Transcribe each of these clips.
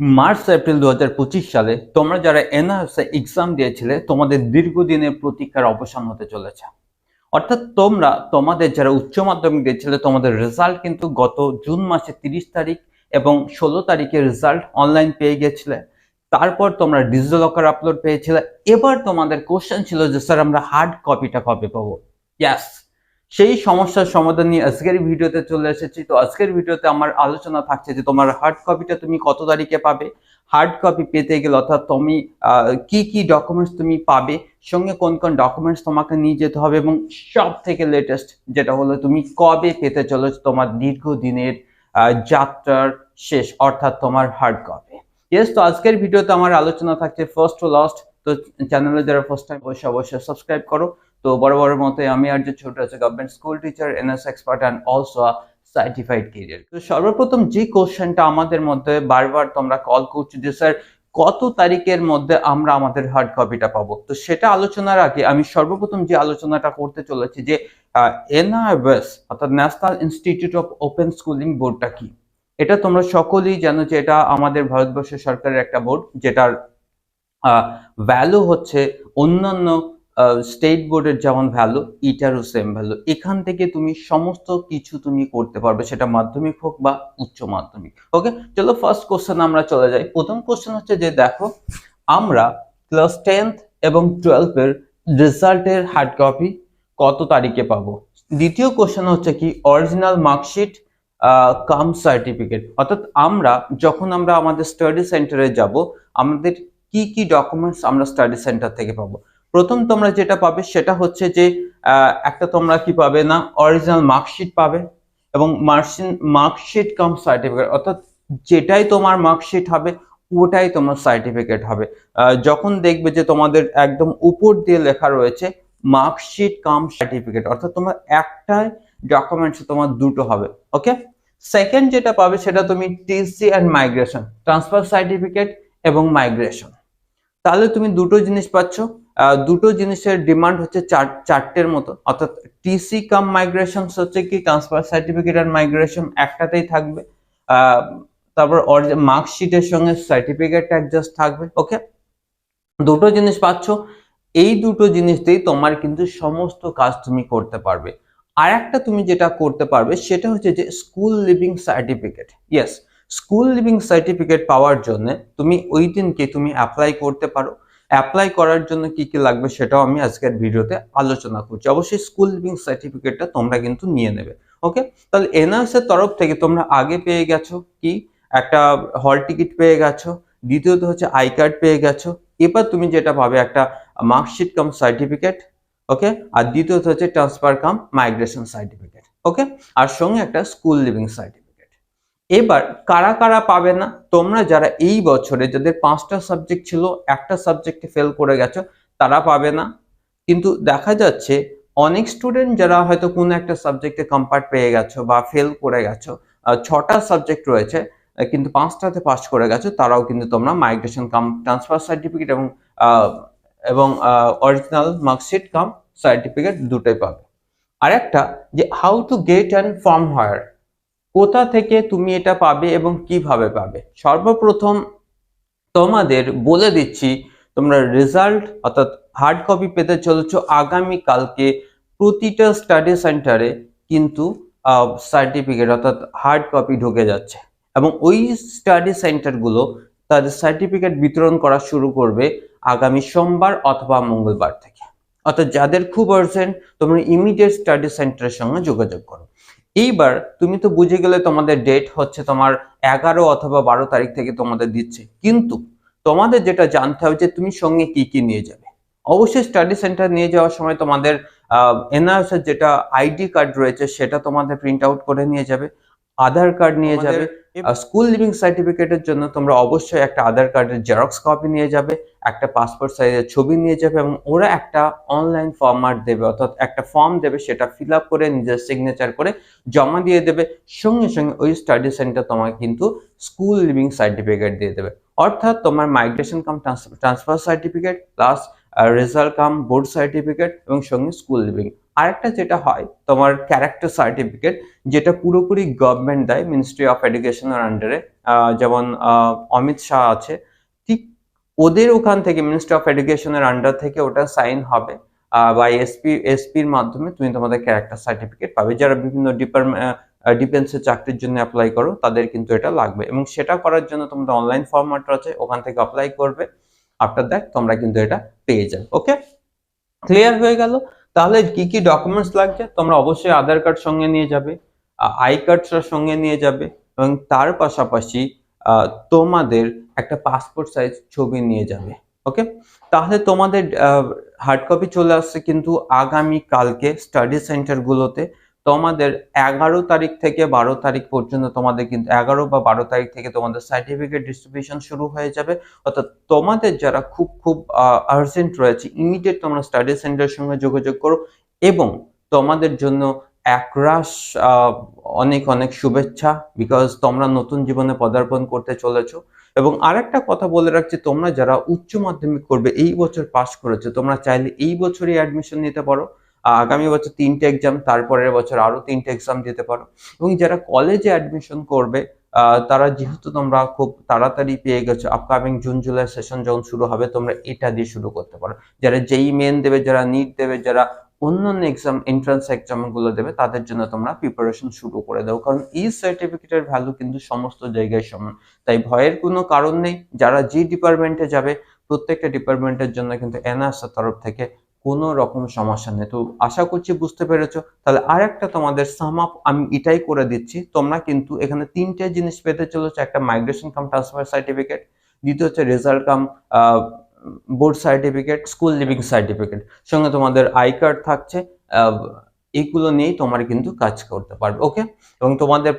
March, April দুহাজার পঁচিশ সালে তোমরা যারা এনআরএসএ এক্সাম দিয়েছিলে, তোমাদের দীর্ঘদিনের প্রতীক্ষার অবসান হতে চলেছে। অর্থাৎ তোমরা, তোমাদের যারা উচ্চ মাধ্যমিক দিয়েছিলে, তোমাদের রেজাল্ট কিন্তু গত জুন মাসে তিরিশ তারিখ এবং ষোলো তারিখে রেজাল্ট অনলাইন পেয়ে গেছিলে। তারপর তোমরা ডিজিটাল লকার আপলোড পেয়েছিলে। এবার তোমাদের কোশ্চেন ছিল যে, স্যার, আমরা হার্ড কপিটা কবে পাবো? ইয়াস সেই সমস্যার সমাধান নিয়ে আজকের ভিডিওতে চলে এসেছি। তো আজকের ভিডিওতে আমার আলোচনা থাকছে যে তোমার হার্ড কপিটা তুমি কত তারিখে পাবে? হার্ড কপি পেতে গেলে অর্থাৎ তুমি কি কি ডকুমেন্টস তুমি পাবে? সঙ্গে কোন কোন ডকুমেন্টস তোমাকে নিয়ে যেতে হবে? এবং সব থেকে লেটেস্ট যেটা হলো তুমি কবে পেতে চলেছো তোমার দীর্ঘদিনের যাত্রার শেষ, অর্থাৎ তোমার হার্ড কপি ইয়েস তো আজকের ভিডিওতে আমার আলোচনা থাকছে ফার্স্ট টু লাস্ট তো চ্যানেলে যারা ফার্স্ট টাইম অবশ্যই অবশ্যই সাবস্ক্রাইব করো। তো বড় মতে আমি আর যে ছোট আছে government school teacher NS expert and also certified career তো সর্বপ্রথম যে কোশ্চেনটা আমাদের মধ্যে বারবার তোমরা কল করছ যে, স্যার, কত তারিখের মধ্যে আমরা আমাদের হার্ড কপিটা পাবো? তো সেটা আলোচনার আগে আমি সর্বপ্রথম যে আলোচনাটা করতে চলেছি যে এনআইএস অর্থাৎ national institute of open schooling বোর্ডটা কি? এটা তোমরা সকলেই জানো যে এটা আমাদের ভারতবর্ষ সরকারের একটা বোর্ড যেটার ভ্যালু হচ্ছে অন্যান্য স্টেট বোর্ডের যেমন ভ্যালু এটারও সেম ভ্যালু এখান থেকে তুমি সমস্ত কিছু তুমি করতে পারবে, সেটা মাধ্যমিক হোক বা উচ্চ মাধ্যমিক। ওকে চলো ফার্স্ট কোশ্চেন আমরা চলে যাই। প্রথম কোশ্চেন হচ্ছে যে, দেখো, আমরা ক্লাস টেন্থ এবং টুয়েলভের রেজাল্টের হার্ড কপি কত তারিখে পাবো? দ্বিতীয় কোশ্চেন হচ্ছে কি অরিজিনাল মার্কশিট কাম সার্টিফিকেট অর্থাৎ আমরা যখন আমরা আমাদের স্টাডি সেন্টারে যাব, আমাদের কি কি ডকুমেন্টস আমরা স্টাডি সেন্টার থেকে পাবো? প্রথম তোমরা যেটা পাবে সেটা হচ্ছে যে একটা তোমরা কি পাবে না অরিজিনাল মার্কশিট পাবে এবং মার্কশিট মার্কশিট কাম সার্টিফিকেট অর্থাৎ যেটাই তোমার মার্কশিট হবে, ওটাই তোমার সার্টিফিকেট হবে। যখন দেখবে যে তোমাদের একদম উপর দিয়ে লেখা রয়েছে মার্কশিট কাম সার্টিফিকেট অর্থাৎ তোমার একটাই ডকুমেন্টস তোমার দুটো হবে ওকে সেকেন্ড যেটা পাবে সেটা তুমি TC and migration transfer certificate এবং মাইগ্রেশন তাহলে তুমি দুটো জিনিস পাচ্ছ দুটো জিনিসের ডিমান্ড হচ্ছে চার, চারটের মতো। অর্থাৎ টিসি কাম মাইগ্রেশন হচ্ছে কি ট্রান্সফার সার্টিফিকেট আর মাইগ্রেশন একটাতেই থাকবে। তারপর মার্কশিটের সঙ্গে সার্টিফিকেট অ্যাডজাস্ট থাকবে ওকে দুটো জিনিস পাচ্ছ, এই দুটো জিনিস দিয়েই তোমার কিন্তু সমস্ত কাজ তুমি করতে পারবে। আর একটা তুমি যেটা করতে পারবে, সেটা হচ্ছে যে school leaving certificate yes school leaving certificate পাওয়ার জন্য তুমি ওই দিনকে তুমি অ্যাপ্লাই করতে পারো। অ্যাপ্লাই করার জন্য কি কি লাগবে সেটাও আমি আজকের ভিডিওতে আলোচনা করছি। অবশ্যই স্কুল লিভিং সার্টিফিকেটটা তোমরা কিন্তু নিয়ে নেবে ওকে তাহলে এনআরএস এর তরফ থেকে তোমরা আগে পেয়ে গেছো কি? একটা হল টিকিট পেয়ে গেছো, দ্বিতীয়ত হচ্ছে আই কার্ড পেয়ে গেছো, এবার তুমি যেটা পাবে একটা মার্কশিট কাম সার্টিফিকেট ওকে আর দ্বিতীয়ত হচ্ছে transfer cum migration certificate okay আর সঙ্গে একটা স্কুল লিভিং সার্টিফিকেট এবার কারা কারা পাবে না? তোমরা যারা এই বছরে যাদের পাঁচটা সাবজেক্ট ছিল, একটা সাবজেক্টে ফেল করে গেছো, তারা পাবে না। কিন্তু দেখা যাচ্ছে অনেক স্টুডেন্ট যারা হয়তো কোনো একটা সাবজেক্টে কম্পার্ট পেয়ে গেছো বা ফেল করে গেছো ছটা সাবজেক্ট রয়েছে, কিন্তু পাঁচটাতে পাস করে গেছো, তারাও কিন্তু তোমরা মাইগ্রেশন কাম ট্রান্সফার সার্টিফিকেট এবং এবং অরিজিনাল মার্কশিট কাম সার্টিফিকেট দুটোই পাবে। আরেকটা যে how to get and form higher কোথা থেকে তুমি এটা পাবে এবং কীভাবে পাবে? সর্বপ্রথম তোমাদের বলে দিচ্ছি, তোমরা রেজাল্ট অর্থাৎ হার্ড কপি পেতে চলেছ আগামী কালকে প্রতিটা স্টাডি সেন্টারে কিন্তু সার্টিফিকেট অর্থাৎ হার্ড কপি ঢুকে যাচ্ছে। এবং ওই স্টাডি সেন্টারগুলো তাদের সার্টিফিকেট বিতরণ করা শুরু করবে আগামী সোমবার অথবা মঙ্গলবার থেকে। অর্থাৎ যাদের খুব আর্জেন্ট তোমরা ইমিডিয়েট স্টাডি সেন্টারের সঙ্গে যোগাযোগ করো। এইবার তুমি তো বুঝে গেলে তোমাদের ডেট হচ্ছে তোমার এগারো অথবা বারো তারিখ থেকে তোমাদের দিচ্ছে। কিন্তু তোমাদের যেটা জানতে হবে যে তুমি সঙ্গে কি কি নিয়ে যাবে। অবশ্যই স্টাডি সেন্টার নিয়ে যাওয়ার সময় তোমাদের এনআরএস এর যেটা আইডি কার্ড রয়েছে সেটা তোমাদের প্রিন্ট আউট করে নিয়ে যাবে। আধার কার্ড নিয়ে যাবে। স্কুল লিভিং সার্টিফিকেটের জন্য তোমরা অবশ্যই একটা আধার কার্ডের জেরক্স কপি নিয়ে যাবে, একটা পাসপোর্ট সাইজের ছবি নিয়ে যাবে এবং ওরা একটা অনলাইন ফর্মাট দেবে, অর্থাৎ একটা ফর্ম দেবে সেটা ফিল আপ করে নিজের সিগনেচার করে জমা দিয়ে দেবে, সঙ্গে সঙ্গে ওই স্টাডি সেন্টার তোমাকে কিন্তু স্কুল লিভিং সার্টিফিকেট দিয়ে দেবে। অর্থাৎ তোমার migration cum transfer certificate, plus result cum board certificate এবং সঙ্গে স্কুল লিভিং। আরেকটা যেটা হয়, তোমার ক্যারেক্টার সার্টিফিকেট যেটা পুরোপুরি গভর্নমেন্ট দেয় মিনিস্ট্রি অফ এডুকেশনের আন্ডারে যেমন অমিত শাহ আছে, ঠিক ওদের ওখান থেকে মিনিস্ট্রি অফ এডুকেশনের আন্ডার থেকে ওটা সাইন হবে বা এসপি এসপির মাধ্যমে তুমি তোমাদের ক্যারেক্টার সার্টিফিকেট পাবে। যারা বিভিন্ন ডিপার্টমেন্ট ডিফেন্সের চাকরির জন্য অ্যাপ্লাই করো, তাদের কিন্তু এটা লাগবে। এবং সেটা করার জন্য তোমাদের অনলাইন ফর্ম্যাট আছে, ওখান থেকে অ্যাপ্লাই করবে। আফটার দ্যাট তোমরা কিন্তু এটা পেয়ে যাবে ওকে ক্লিয়ার হয়ে গেল? তাহলে কি কি ডকুমেন্টস লাগছে? তোমরা অবশ্যই আধার কার্ড সঙ্গে নিয়ে যাবে আই কার্ডটা সঙ্গে নিয়ে যাবে এবং তার পাশাপাশি তোমাদের একটা পাসপোর্ট সাইজ ছবি নিয়ে যাবে ওকে তাহলে তোমাদের হার্ড কপি চলে আসছে কিন্তু আগামী কালকে স্টাডি সেন্টারগুলোতে তোমাদের এগারো তারিখ থেকে বারো তারিখ পর্যন্ত তোমাদের কিন্তু এগারো বা বারো তারিখ থেকে তোমাদের সার্টিফিকেট ডিস্ট্রিবিউশন শুরু হয়ে যাবে। অর্থাৎ তোমাদের যারা খুব খুব আর্জেন্ট রয়েছে ইমিডিয়েট তোমরা স্টাডি সেন্টারের সঙ্গে যোগাযোগ করো এবং তোমাদের জন্য একরাশ অনেক অনেক শুভেচ্ছা বিকজ তোমরা নতুন জীবনে পদার্পণ করতে চলেছো। এবং আরেকটা কথা বলে রাখছি, তোমরা যারা উচ্চ মাধ্যমিক করবে, এই বছর পাশ করেছ, তোমরা চাইলে এই বছরই অ্যাডমিশন নিতে পারো। আগামী বছর তিনটে এক্সাম তারপরের বছর আরও তিনটে এক্সাম দিতে পারো। এবং যারা কলেজে অ্যাডমিশন করবে তারা যেহেতু তোমরা খুব তাড়াতাড়ি পেয়ে গেছো আপকামিং জুন জুলাই সেশন যখন শুরু হবে, তোমরা এটা দিয়ে শুরু করতে পারো। যারা যেই মেন দেবে, যারা নিট দেবে, যারা অন্যান্য এক্সাম এন্ট্রান্স এক্সামগুলো দেবে, তাদের জন্য তোমরা প্রিপারেশন শুরু করে দাও। কারণ এই সার্টিফিকেটের ভ্যালু কিন্তু সমস্ত জায়গায় সমান। তাই ভয়ের কোনো কারণ নেই। যারা যে ডিপার্টমেন্টে যাবে, প্রত্যেকটা ডিপার্টমেন্টের জন্য কিন্তু এনআরএস তরফ থেকে কোনো রকম সমস্যা নেই। তো আশা করছি বুঝতে পেরেছ। তাহলে আর একটা তোমাদের সাম আপ আমি এটাই করে দিচ্ছি। তোমরা কিন্তু এখানে তিনটে জিনিস পেতে চলেছো। একটা মাইগ্রেশন কাম ট্রান্সফার সার্টিফিকেট দ্বিতীয় হচ্ছে result cum board certificate school leaving certificate সঙ্গে তোমাদের আই কার্ড থাকছে। আহ, এইগুলো নিয়েই তোমার কিন্তু কাজ করতে পারবে ওকে এবং তোমাদের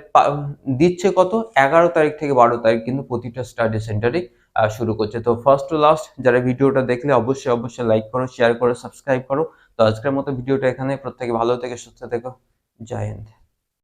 দিচ্ছে কত? এগারো তারিখ থেকে বারো তারিখ কিন্তু প্রতিটা স্টাডি সেন্টারে শুরু করছে। তো ফার্স্ট টু লাস্ট যারা ভিডিওটা দেখলে অবশ্যই অবশ্যই লাইক করো শেয়ার করো সাবস্ক্রাইব করো। তো আজকের মতো ভিডিওটা এখানে প্রত্যেকে ভালো থেকে, সুস্থ থেকো। জয় হিন্দ।